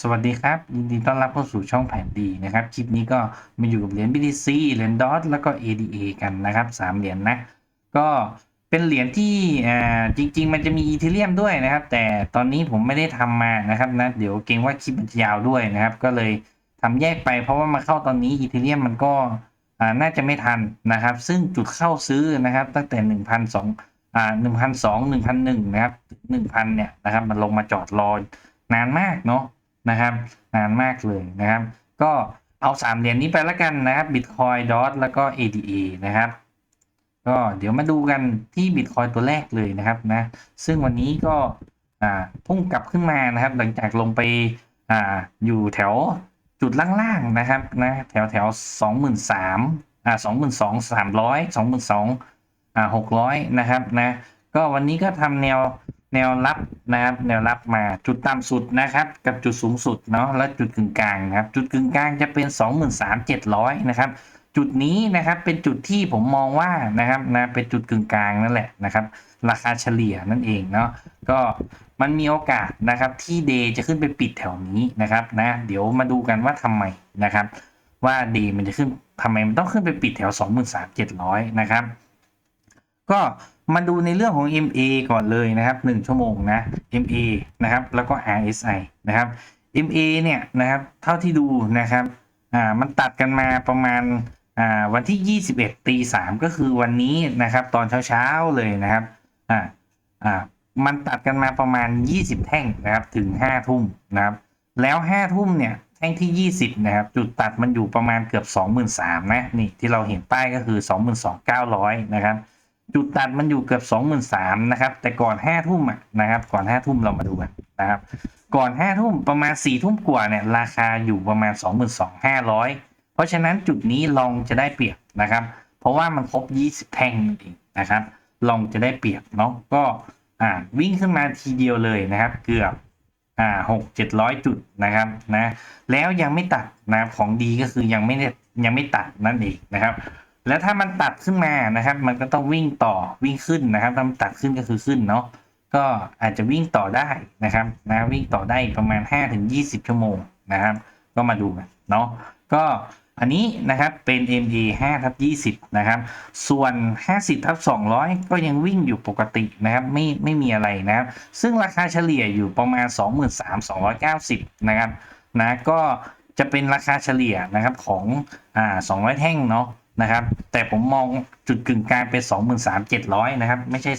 สวัสดีครับ ยินดีต้อนรับเข้าสู่ช่องแผนดีนะครับ คลิปนี้ก็มาอยู่กับเหรียญ BTC เหรียญดอทแล้วก็ ADA กันนะครับสามเหรียญนะ ก็เป็นเหรียญที่จริง ๆ มันจะมีอีเทเรียมด้วยนะครับ แต่ตอนนี้ผมไม่ได้ทำมานะครับนะ เดี๋ยวเกรงว่าคลิปมันจะยาวด้วยนะครับ ก็เลยทำแยกไปเพราะว่ามาเข้าตอนนี้อีเทเรียมมันก็น่าจะไม่ทันนะครับ ซึ่งจุดเข้าซื้อนะครับ ตั้งแต่1 0 0 2อ่า1 0 0 2 1,001นะครับถึง1,000เนี่ยนะครับ มันลงมาจอดรอนานมากเนาะ นะครับ นานมากเลยนะครับ ก็เอาสามเหรียญนี้ไปแล้วกันนะครับ Bitcoin DOT แล้วก็ ADA นะครับ ก็เดี๋ยวมาดูกันที่ Bitcoin ตัวแรกเลยนะครับนะ ซึ่งวันนี้ก็พุ่งกลับขึ้นมานะครับ หลังจากลงไปออยู่แถวจุดล่างๆนะครับนะแถวแถวสองหมื่นสามอ่าสองหมื่นสองสามร้อยสองหมื่นสองอ่าหกร้อยนะครับนะ ก็วันนี้ก็ทำแนว แนวรับนะครับแนวรับมาจุดต่ำสุดนะครับ กับจุดสูงสุดเนาะแล้วจุดกึ่งกลางนะครับจุดกึ่งกลางจะเป็น 23,700นะครับจุดนี้นะครับเป็นจุดที่ผมมองว่านะครับนะเป็นจุดกึ่งกลางนั่นแหละนะครับ ราคาเฉลี่ยนั่นเองเนาะก็มันมีโอกาสนะครับที่เดย์จะขึ้นไปปิดแถวนี้นะครับนะเดี๋ยวมาดูกันว่าทำไมนะครับ ว่าเดย์มันจะขึ้นทำไมมันต้องขึ้นไปปิดแถว 23,700นะครับก็ มาดูในเรื่องของ MA ก่อนเลยนะครับ 1 ชั่วโมงนะ MA นะครับ แล้วก็ RSI นะครับ MA เนี่ยนะครับ เท่าที่ดูนะครับ อ่า มันตัดกันมาประมาณ อ่า วันที่ 21ตี3ก็คือวันนี้นะครับ ตอนเช้าๆเลยนะครับ อ่า อ่า มันตัดกันมาประมาณ 20 แท่งนะครับ ถึง 5 ทุ่มนะครับ แล้ว 5 ทุ่มเนี่ย แท่งที่ 20 นะครับ จุดตัดมันอยู่ประมาณเกือบ 23,000นะ นี่ที่เราเห็นป้ายก็คือ 22,900 นะครับ จุดตัดมันอยู่เกือบสองหมื่นสามนะครับ แต่ก่อนห้าทุ่มนะครับ ก่อนห้าทุ่มเรามาดูกันนะครับ ก่อนห้าทุ่มประมาณสี่ทุ่มกว่าเนี่ยราคาอยู่ประมาณสองหมื่นสองห้าร้อยเพราะฉะนั้นจุดนี้ลองจะได้เปรียบนะครับ เพราะว่ามันครบยี่สิบแท่งเองนะครับลองจะได้เปรียบเนาะก็อ่าวิ่งขึ้นมาทีเดียวเลยนะครับ เกือบอ่าหกเจ็ดร้อยจุดนะครับนะแล้วยังไม่ตัดนะครับของดีก็คือยังไม่ได้ยังไม่ตัดนั่นเองนะครับ แล้วถ้ามันตัดขึ้นมานะครับ มันก็ต้องวิ่งต่อวิ่งขึ้นนะครับถ้ามันตัดขึ้นก็คือขึ้นเนาะก็อาจจะวิ่งต่อได้นะครับนะวิ่งต่อได้ประมาณ5ถึง20 ชั่วโมงนะครับ ก็มาดูกันเนาะก็อันนี้นะครับเป็น MA 5ทับ20 นะครับ ส่วน 50ทับ200 ก็ยังวิ่งอยู่ปกตินะครับ ไม่ไม่มีอะไรนะครับ ซึ่งราคาเฉลี่ยอยู่ประมาณ 23,290 นะครับนะก็จะเป็นราคาเฉลี่ยนะครับของอ่า200 แท่งเนาะ นะครับ แต่ผมมองจุดกึ่งกลางเป็น23,700นะครับ ไม่ใช่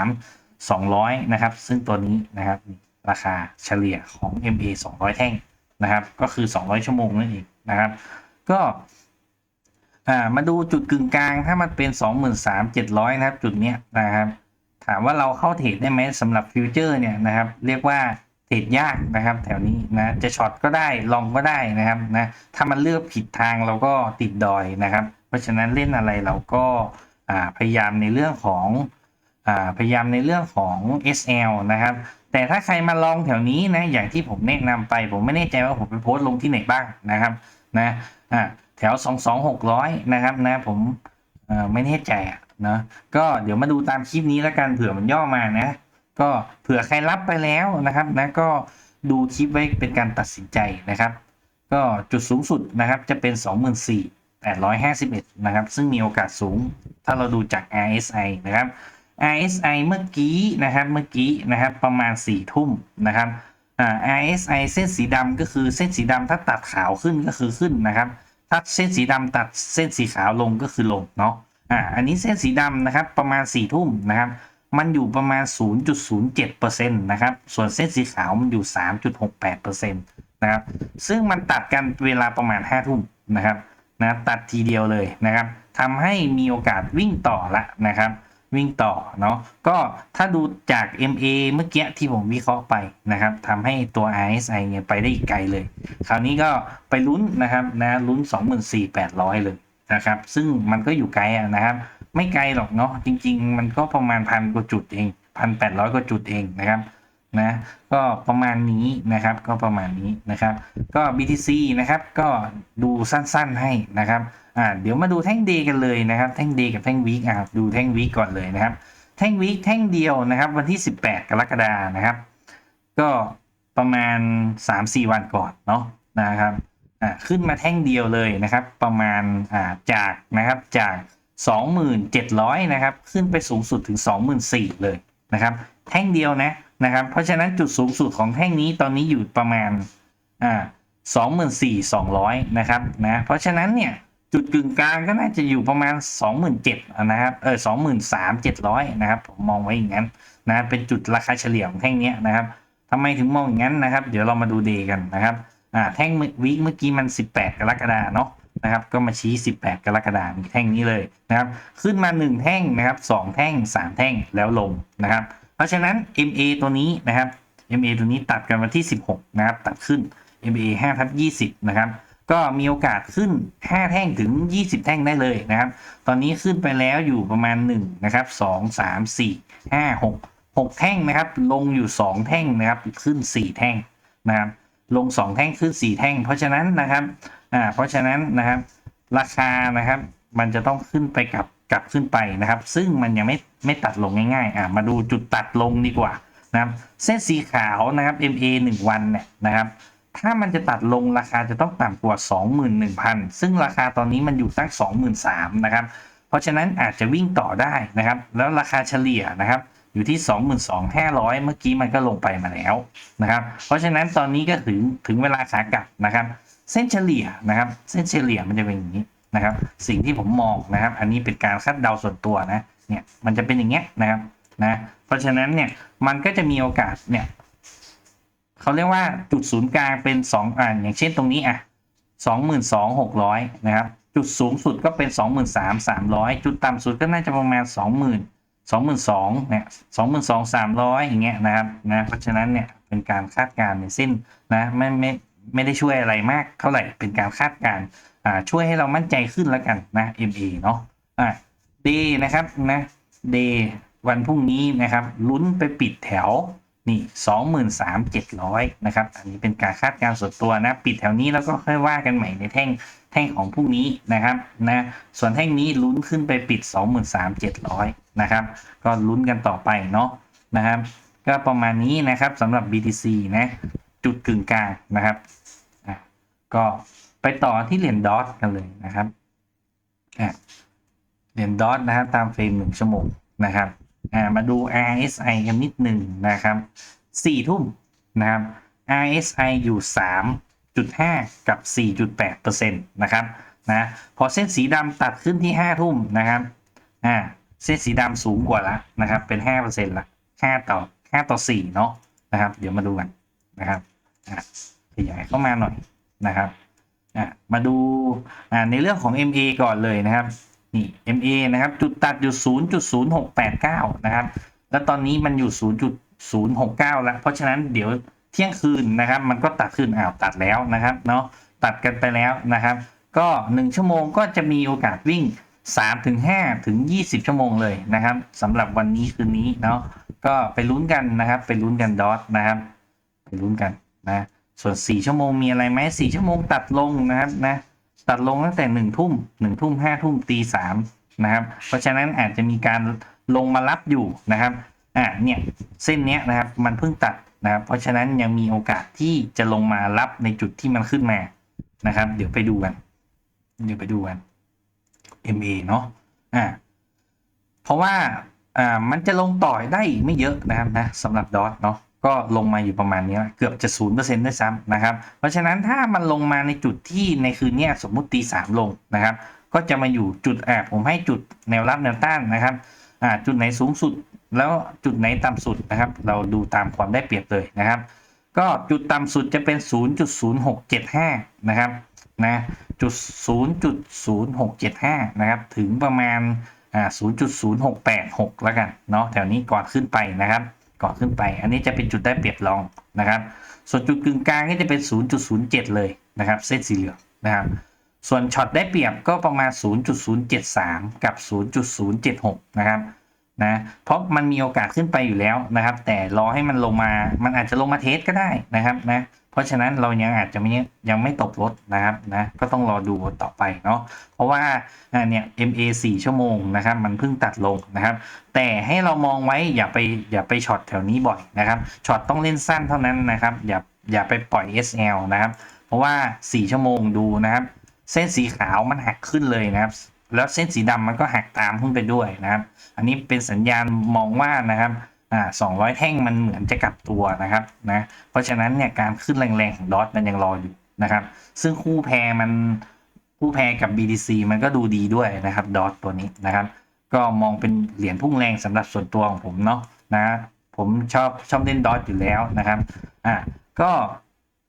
23,200นะครับ ซึ่งตัวนี้นะครับ ราคาเฉลี่ยของ MA 200 แท่งนะครับ ก็คือ 200 ชั่วโมงนั่นเองนะครับ ก็มาดูจุดกึ่งกลางถ้ามันเป็น 23,700 นะครับ จุดเนี้ยนะครับ ถามว่าเราเข้าเทรดได้ไหมสำหรับฟิวเจอร์เนี่ยนะครับ เรียกว่าเทรดยากนะครับ แถวนี้นะจะช็อตก็ได้ลองก็ได้นะครับนะถ้ามันเลือกผิดทางเราก็ติดดอยนะครับ เพราะฉะนั้นเล่นอะไรเราก็พยายามในเรื่องของอพยายามในเรื่องของ SL นะครับ แต่ถ้าใครมาลองแถวนี้นะอย่างที่ผมแนะนำไป ผมไม่แน่ใจว่าผมไปโพสต์ลงที่ไหนบ้างนะครับนะอ่าแถว 22600 นะครับนะผมไม่แน่ใจอะนะก็เดี๋ยวมาดูตามคลิปนี้แล้วกันเผื่อมันย่อมานะ ก็เผื่อใครรับไปแล้วนะครับนะก็ดูคลิปไว้เป็นการตัดสินใจนะครับ ก็จุดสูงสุดนะครับจะเป็น 851 นะครับ ซึ่งมีโอกาสสูง ถ้าเราดูจาก RSI นะครับ RSI เมื่อกี้นะครับเมื่อกี้นะครับประมาณ 4 ทุ่มนะครับ RSI เส้นสีดำก็คือเส้นสีดำถ้าตัดขาวขึ้นก็คือขึ้นนะครับ ถ้าเส้นสีดำตัดเส้นสีขาวลงก็คือลงเนาะอ่าอันนี้เส้นสีดำนะครับประมาณ 4 ทุ่มนะครับ มันอยู่ประมาณ 0.07%นะครับ ส่วนเส้นสีขาวมันอยู่ 3.68%นะครับ ซึ่งมันตัดกันเวลาประมาณ 5 ทุ่มนะครับ นะตัดทีเดียวเลยนะครับทำให้มีโอกาสวิ่งต่อละนะครับ วิ่งต่อเนาะก็ถ้าดูจาก MA เมื่อกี้ที่ผมวิเคราะห์ไปนะครับทำให้ตัว RSI เนี่ยไปได้อีกไกลเลย คราวนี้ก็ไปลุ้นนะครับนะลุ้น 24,800 เลยนะครับซึ่งมันก็อยู่ไกลอะนะครับไม่ไกลหรอกเนาะจริง ๆ มันก็ประมาณพันกว่าจุดเองพันแปดร้อยกว่าจุดเองนะครับ นะก็ประมาณนี้นะครับก็ประมาณนี้นะครับ ก็ BTC นะครับก็ดูสั้นๆให้นะครับอ่าเดี๋ยวมาดูแท่งเดกันเลยนะครับแท่งเดกับแท่งวีคอะดูแท่งวีคก่อนเลยนะครับ แท่งวีคแท่งเดียวนะครับ วันที่ 18 กรกฎานะครับ ก็ประมาณ 3-4 วันก่อนเนาะนะครับอ่าขึ้นมาแท่งเดียวเลยนะครับ ประมาณอ่าจากนะครับจาก 27,000 นะครับ ขึ้นไปสูงสุดถึง 24,000 เลยนะครับ แท่งเดียวนะ นะครับ เพราะฉะนั้นจุดสูงสุดของแท่งนี้ตอนนี้อยู่ประมาณอ่า24,200นะครับนะเพราะฉะนั้นเนี่ยจุดกึ่งกลางก็น่าจะอยู่ประมาณ 27,000นะครับเออ23,700นะครับผมมองไว้อย่างนั้นนะเป็นจุดราคาเฉลี่ยของแท่งนี้นะครับทำไมถึงมองอย่างนั้นนะครับ เดี๋ยวเรามาดูเดย์กันนะครับอ่าแท่งวีคเมื่อกี้มัน 18 กรกฎาเนาะนะครับ ก็มาชี้ 18 กรกฎามีแท่งนี้เลยนะครับ ขึ้นมา 1 แท่งนะครับ 2 แท่ง 3 แท่งแล้วลงนะครับ เพราะฉะนั้น MA ตัวนี้นะครับ MA ตัวนี้ตัดกันมาที่ 16 นะครับ ตัดขึ้น MA 5ทับ20 นะครับ ก็มีโอกาสขึ้น 5 แท่งถึง 20 แท่งได้เลยนะครับ ตอนนี้ขึ้นไปแล้วอยู่ประมาณ 1 นะครับ 2 3 4 5 6 6 แท่งนะครับ ลงอยู่ 2 แท่งนะครับ ขึ้น 4 แท่งนะครับ ลง 2 แท่งขึ้น 4 แท่ง เพราะฉะนั้นนะครับ อ่า เพราะฉะนั้นนะครับ ราคานะครับ มันจะต้องขึ้นไปกลับ กลับขึ้นไปนะครับ ซึ่งมันยังไม่ไม่ตัดลงง่ายๆอ่ามาดูจุดตัดลงดีกว่านะครับ เส้นสีขาวนะครับ MA 1 วันเนี่ยนะครับถ้ามันจะตัดลงราคาจะต้องต่ำกว่า 21,000 ซึ่งราคาตอนนี้มันอยู่ตั้ง 23,000นะครับ เพราะฉะนั้นอาจจะวิ่งต่อได้นะครับ แล้วราคาเฉลี่ยนะครับ อยู่ที่ 22,500 เมื่อกี้มันก็ลงไปมาแล้วนะครับ เพราะฉะนั้นตอนนี้ก็ถึงถึงเวลาขากลับนะครับ เส้นเฉลี่ยนะครับ เส้นเฉลี่ยมันจะเป็นอย่างนี้ นะครับ สิ่งที่ผมมองนะครับ อันนี้เป็นการคาดเดาส่วนตัวนะเนี่ยมันจะเป็นอย่างเงี้ยนะครับนะเพราะฉะนั้นเนี่ยมันก็จะมีโอกาสเนี่ยเขาเรียกว่าจุดศูนย์กลางเป็นสองอ่าอย่างเช่นตรงนี้อะสองหมื่นสองหกร้อยนะครับ จุดสูงสุดก็เป็นสองหมื่นสามสามร้อยจุดต่ำสุดก็น่าจะประมาณสองหมื่นสองหมื่นสองเนี่ยสองหมื่นสองสามร้อยอย่างเงี้ยนะครับนะเพราะฉะนั้นเนี่ยเป็นการคาดการณ์ในเส้นนะไม่ไม่ ไม่ได้ช่วยอะไรมากเท่าไหร่เป็นการคาดการณ์ช่วยให้เรามั่นใจขึ้นแล้วกันนะ MA เนาะอ่า D นะครับนะ D วันพรุ่งนี้นะครับลุ้นไปปิดแถวนี่สองหมื่นสามเจ็ดร้อยนะครับ อันนี้เป็นการคาดการณ์ส่วนตัวนะ ปิดแถวนี้แล้วก็ค่อยว่ากันใหม่ในแท่งแท่งของพรุ่งนี้นะครับนะส่วนแท่งนี้ลุ้นขึ้นไปปิดสองหมื่นสามเจ็ดร้อยนะครับ ก็ลุ้นกันต่อไปเนาะนะครับ ก็ประมาณนี้นะครับสำหรับ BTC นะ จุดกึ่งกลางนะครับอะก็ไปต่อที่เหรียญดอทกันเลยนะครับอะเหรียญดอทนะครับตามเฟรมหนึ่งชั่วโมงนะครับอ่ามาดู RSI กันนิดหนึ่งนะครับสี่ทุ่มนะครับ RSI อยู่3.5กับ4.8%นตนะครับนะพอเส้นสีดำตัดขึ้นที่5ทุ่มนะครับอ่าเส้นสีดำสูงกว่าละนะครับเป็น5%ละ5ต่อ5ต่อ4เนาะนะครับ เดี๋ยวมาดูกันนะครับ ขยายเข้ามาหน่อยนะครับมาดูในเรื่องของ MA ก่อนเลยนะครับนี่ MA นะครับจุดตัดอยู่ 0.0689 นะครับ แล้วตอนนี้มันอยู่ 0.069 แล้ว เพราะฉะนั้นเดี๋ยวเที่ยงคืนนะครับ มันก็ตัดขึ้นอ้าวตัดแล้วนะครับเนาะตัดกันไปแล้วนะครับ ก็ 1 ชั่วโมงก็จะมีโอกาสวิ่ง 3 ถึง 5 ถึง 20 ชั่วโมงเลยนะครับสำหรับวันนี้คืนนี้เนาะก็ไปลุ้นกันนะครับ ไปลุ้นกันดอทนะครับ ไปลุ้นกัน นะส่วน 4 ชั่วโมงมีอะไรไหม4ชั่วโมงตัดลงนะครับนะตัดลงตั้งแต่หนึ่งทุ่มหนึ่งทุ่มห้าทุ่มตีสามนะครับเพราะฉะนั้นอาจจะมีการลงมารับอยู่นะครับอ่าเนี่ยเส้นเนี้ยนะครับมันเพิ่งตัดนะครับเพราะฉะนั้นยังมีโอกาสที่จะลงมารับในจุดที่มันขึ้นมานะครับ เดี๋ยวไปดูกัน เดี๋ยวไปดูกัน MA เนาะอ่าเพราะว่าอ่ามันจะลงต่อได้อีกไม่เยอะนะครับนะสำหรับดอทเนาะ ก็ลงมาอยู่ประมาณนี้เกือบจะศูนย์เปอร์เซ็นต์ด้วยซ้ำนะครับ เพราะฉะนั้นถ้ามันลงมาในจุดที่ในคืนนี้สมมุติตีสามลงนะครับ ก็จะมาอยู่จุดแอบผมให้จุดแนวรับแนวต้านนะครับอ่าจุดไหนสูงสุดแล้วจุดไหนต่ำสุดนะครับ เราดูตามความได้เปรียบเลยนะครับ ก็จุดต่ำสุดจะเป็น 0.0675 นะครับนะจุด 0.0675 นะครับ ถึงประมาณอ่า0.0686 แล้วกันเนาะแถวนี้ก่อนขึ้นไปนะครับ ก่อนขึ้นไป อันนี้จะเป็นจุดได้เปรียบรองนะครับ ส่วนจุดกึ่งกลางก็จะเป็น 0.07 เลยนะครับ เส้นสีเหลืองนะครับ ส่วนช็อตได้เปรียบก็ประมาณ 0.073 กับ 0.076 นะครับ นะเพราะมันมีโอกาสขึ้นไปอยู่แล้วนะครับ แต่รอให้มันลงมามันอาจจะลงมาเทสก็ได้นะครับนะเพราะฉะนั้นเรายังอาจจะไม่ยังไม่ตกรถนะครับนะก็ต้องรอดูต่อไปเนาะเพราะว่าเนี่ย MA 4 ชั่วโมงนะครับ มันเพิ่งตัดลงนะครับ แต่ให้เรามองไว้อย่าไปอย่าไปช็อตแถวนี้บ่อยนะครับช็อตต้องเล่นสั้นเท่านั้นนะครับ อย่าอย่าไปปล่อย SL นะครับ เพราะว่า 4 ชั่วโมงดูนะครับ เส้นสีขาวมันหักขึ้นเลยนะครับ แล้วเส้นสีดำมันก็หักตามขึ้นไปด้วยนะครับ อันนี้เป็นสัญญาณมองว่านะครับอ่า200แท่งมันเหมือนจะกลับตัวนะครับนะเพราะฉะนั้นเนี่ยการขึ้นแรงๆของดอทมันยังรออยู่นะครับ ซึ่งคู่แพรมันคู่แพรกับ BTC มันก็ดูดีด้วยนะครับดอทตัวนี้นะครับ ก็มองเป็นเหรียญพุ่งแรงสำหรับส่วนตัวของผมเนาะนะผมชอบชอบเล่นดอทอยู่แล้วนะครับอ่าก็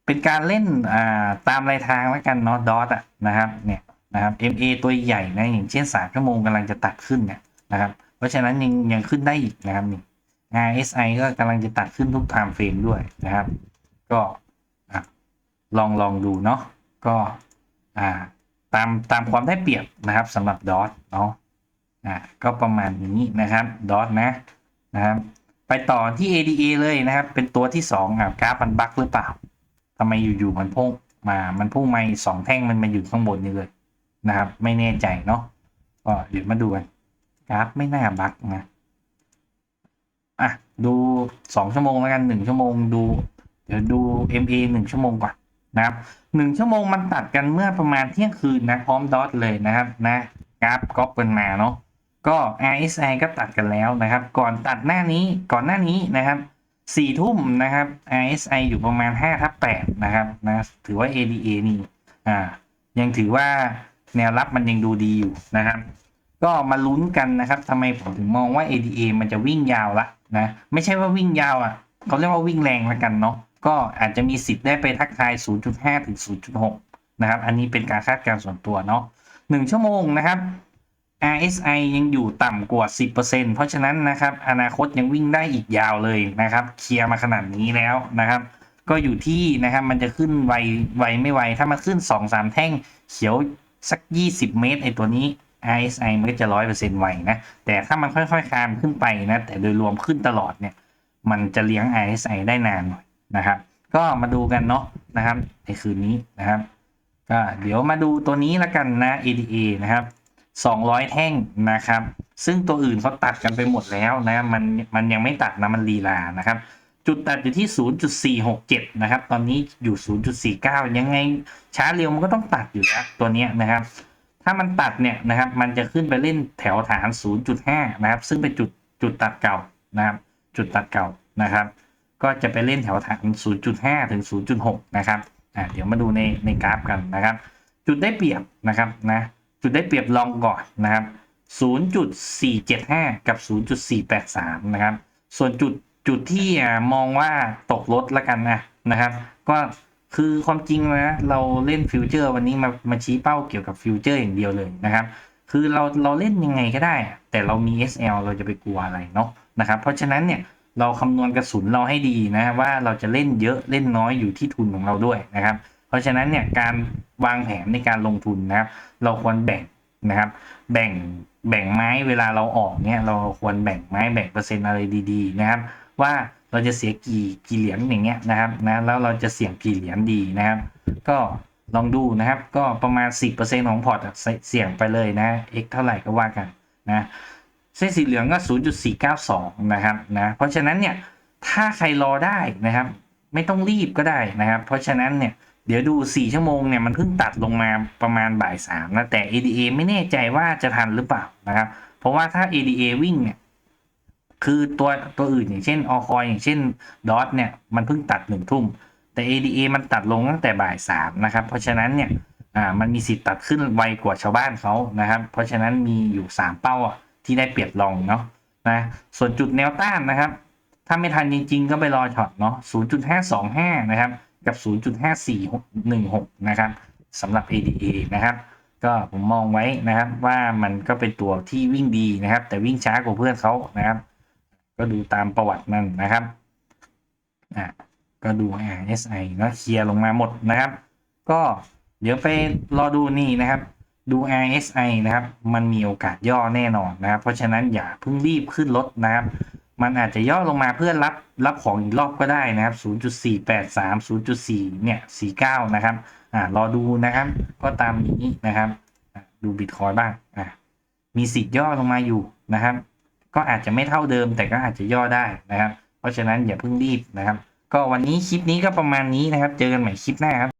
เป็นการเล่นอ่าตามรายทางแล้วกันเนาะดอทอะนะครับเนี่ย นะครับ MA ตัวใหญ่นะอย่างเช่น3ชั่วโมงกำลังจะตัดขึ้นเนี่ยนะครับ เพราะฉะนั้นยังยังขึ้นได้อีกนะครับนี่ RSI ก็กำลังจะตัดขึ้นทุก time frame ด้วยนะครับ ก็ลองลองดูเนาะก็อ่าตามตามความได้เปรียบนะครับสำหรับดอทเนาะอ่าก็ประมาณนี้นะครับดอทนะนะครับไปต่อที่ ADA เลยนะครับ เป็นตัวที่สองอะกราฟมันบั๊กหรือเปล่าทำไมอยู่ๆมันพุ่งมา มันพุ่งมาสองแท่งมันมาอยู่ข้างบนนี่เลย นะครับ ไม่แน่ใจเนาะก็เดี๋ยวมาดูกันกราฟไม่น่าบักนะอะดูสองชั่วโมงแล้วกันหนึ่งชั่วโมงดู เดี๋ยวดู MA หนึ่งชั่วโมงก่อนนะครับหนึ่งชั่วโมงมันตัดกันเมื่อประมาณเที่ยงคืนนะพร้อมดอทเลยนะครับนะกราฟก๊อปกันมาเนาะก็ RSI ก็ตัดกันแล้วนะครับ ก่อนตัดหน้านี้ก่อนหน้านี้นะครับสี่ทุ่มนะครับ RSI อยู่ประมาณ5ทับ8นะครับนะถือว่า ADA นี่อ่ายังถือว่า แนวรับมันยังดูดีอยู่นะครับ ก็มาลุ้นกันนะครับทำไมผมถึงมองว่า ADA มันจะวิ่งยาวละนะ ไม่ใช่ว่าวิ่งยาวอะเขาเรียกว่าวิ่งแรงละกันเนาะก็อาจจะมีสิทธิ์ได้ไปทักทาย 0.5 ถึง 0.6 นะครับ อันนี้เป็นการคาดการณ์ส่วนตัวเนาะ1ชั่วโมงนะครับ RSI ยังอยู่ต่ำกว่า 10%เพราะฉะนั้นนะครับ อนาคตยังวิ่งได้อีกยาวเลยนะครับ เคลียร์มาขนาดนี้แล้วนะครับ ก็อยู่ที่นะครับ มันจะขึ้นไวไวไม่ไว ถ้ามันขึ้น 2-3 แท่งเขียว สัก 20 เมตรไอตัวนี้ RSI มันก็จะร้อยเปอร์เซ็นต์ไวนะ แต่ถ้ามันค่อยๆคานขึ้นไปนะ แต่โดยรวมขึ้นตลอดเนี่ย มันจะเลี้ยง RSI ได้นานหน่อยนะครับ ก็มาดูกันเนาะนะครับในคืนนี้นะครับ ก็เดี๋ยวมาดูตัวนี้ละกันนะ ADA นะครับ 200 แท่งนะครับ ซึ่งตัวอื่นเขาตัดกันไปหมดแล้วนะ มันมันยังไม่ตัดนะ มันลีลานะครับ จุดตัดอยู่ที่ 0.467 นะครับ ตอนนี้อยู่ 0.49 ยังไงช้าเร็วมันก็ต้องตัดอยู่แล้วตัวนี้นะครับ ถ้ามันตัดเนี่ยนะครับ มันจะขึ้นไปเล่นแถวฐาน 0.5 นะครับ ซึ่งเป็นจุดจุดตัดเก่านะครับ จุดตัดเก่านะครับ ก็จะไปเล่นแถวฐาน 0.5 ถึง 0.6 นะครับ อ่าเดี๋ยวมาดูในในกราฟกันนะครับ จุดได้เปรียบนะครับนะ จุดได้เปรียบลองก่อนนะครับ 0.475 กับ 0.483 นะครับ ส่วนจุด จุดที่มองว่าตกรถละกันนะนะครับ ก็คือความจริงนะเราเล่นฟิวเจอร์วันนี้มามาชี้เป้าเกี่ยวกับฟิวเจอร์อย่างเดียวเลยนะครับ คือเราเราเล่นยังไงก็ได้ แต่เรามี SL เราจะไปกลัวอะไรเนาะนะครับ เพราะฉะนั้นเนี่ยเราคำนวณกระสุนเราให้ดีนะว่าเราจะเล่นเยอะเล่นน้อยอยู่ที่ทุนของเราด้วยนะครับ เพราะฉะนั้นเนี่ยการวางแผนในการลงทุนนะครับ เราควรแบ่งนะครับ แบ่งแบ่งไม้เวลาเราออกเนี่ยเราควรแบ่งไม้แบ่งเปอร์เซ็นต์อะไรดี ๆ นะครับ ว่าเราจะเสียกี่กี่เหรียญอย่างเงี้ยนะครับนะแล้วเราจะเสี่ยงกี่เหรียญดีนะครับ ก็ลองดูนะครับ ก็ประมาณ 10%ของพอร์ตเสี่ยงไปเลยนะ x เท่าไหร่ก็ว่ากันนะเส้นสีเหลืองก็ 0.492 นะครับนะเพราะฉะนั้นเนี่ยถ้าใครรอได้นะครับ ไม่ต้องรีบก็ได้นะครับ เพราะฉะนั้นเนี่ยเดี๋ยวดู 4 ชั่วโมงเนี่ยมันเพิ่งตัดลงมาประมาณบ่ายสามนะแต่ ADA ไม่แน่ใจว่าจะทันหรือเปล่านะครับ เพราะว่าถ้า ADA วิ่งเนี่ย คือตัวตัวอื่นอย่างเช่นอคอยอย่างเช่นดอทเนี่ยมันเพิ่งตัดหนึ่งทุ่มแต่ ADA มันตัดลงตั้งแต่บ่ายสามนะครับ เพราะฉะนั้นเนี่ยอ่ามันมีสิทธิ์ตัดขึ้นไวกว่าชาวบ้านเขานะครับ เพราะฉะนั้นมีอยู่ 3 เป้าที่ได้เปรียบรองเนาะนะส่วนจุดแนวต้านนะครับ ถ้าไม่ทันจริงๆ ก็ไปรอช็อตเนาะ0.525 นะครับ กับ 0.5416 นะครับสำหรับ ADA นะครับ ก็ผมมองไว้นะครับว่ามันก็เป็นตัวที่วิ่งดีนะครับ แต่วิ่งช้ากว่าเพื่อนเขานะครับ ก็ดูตามประวัตินั่นนะครับอะก็ดู RSI นะเคลียร์ลงมาหมดนะครับ ก็เดี๋ยวไปรอดูนี่นะครับ ดู RSI นะครับ มันมีโอกาสย่อแน่นอนนะครับ เพราะฉะนั้นอย่าเพิ่งรีบขึ้นรถนะครับ มันอาจจะย่อลงมาเพื่อรับรับของอีกรอบก็ได้นะครับ 0.483 0.4 เนี่ย 49 นะครับ อ่ารอดูนะครับ ก็ตามนี้นะครับ ดูบิตคอยบ้าง อะมีสิทธิ์ย่อลงมาอยู่นะครับ ก็อาจจะไม่เท่าเดิม แต่ก็อาจจะย่อได้นะครับ เพราะฉะนั้นอย่าเพิ่งรีบนะครับ ก็วันนี้คลิปนี้ก็ประมาณนี้นะครับ เจอกันใหม่คลิปหน้าครับ